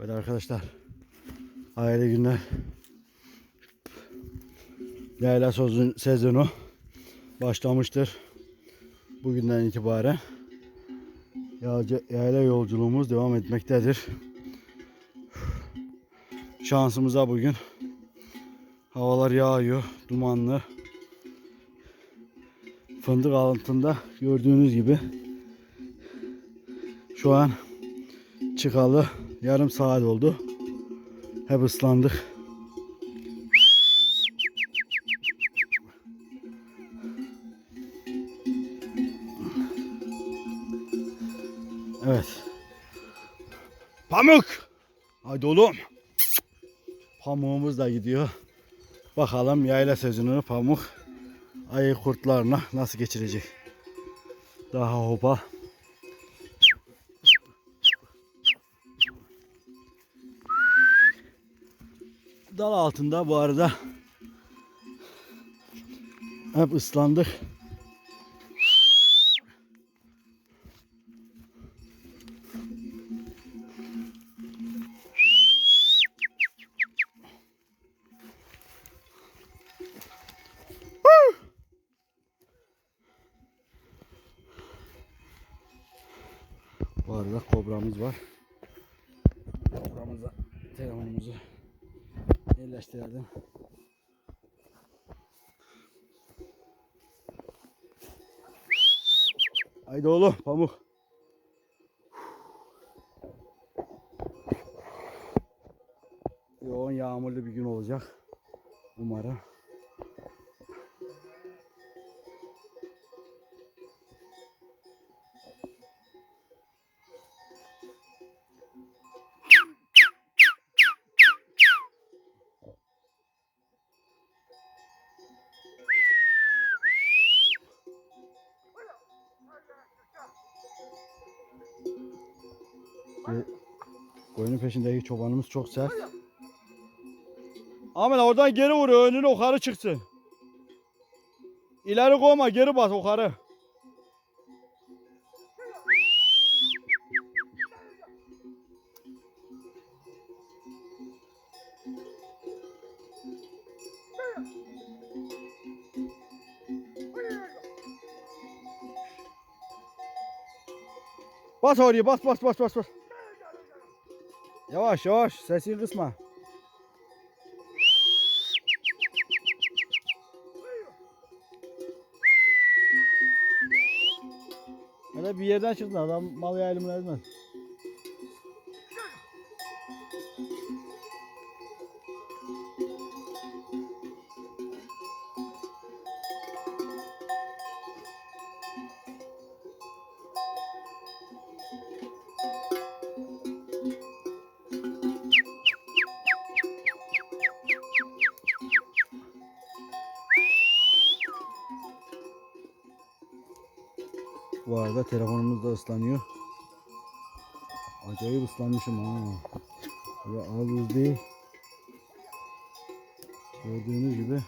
Evet arkadaşlar. Hayırlı günler. Yayla sezonu başlamıştır. Bugünden itibaren yayla yolculuğumuz devam etmektedir. Şansımıza bugün havalar yağıyor, dumanlı. Fındık altında gördüğünüz gibi şu an çıkalı yarım saat oldu. Hep ıslandık. Evet. Pamuk. Haydi oğlum. Pamuğumuz da gidiyor. Bakalım yayla sezonunu pamuk ayı kurtlarına nasıl geçirecek. Daha hopa. Dal altında bu arada hep ıslandık. Bu arada kobramız var. Kobramıza telefonumuzu yerleştirelim. Haydi oğlum pamuk. Yoğun yağmurlu bir gün olacak. Umarım. Ve koyunun peşindeki çobanımız çok sert. Ahmet oradan geri vur önüne yukarı çıksın. İleri koyma geri bas yukarı. Bas oraya bas bas bas bas bas. Yavaş yavaş sesini kısma. Hele bir yerden çıktın adam mal yaylımını ezmez. Bu arada telefonumuz da ıslanıyor. Acayip ıslanmışım ha. Böyle az değil. Gördüğünüz gibi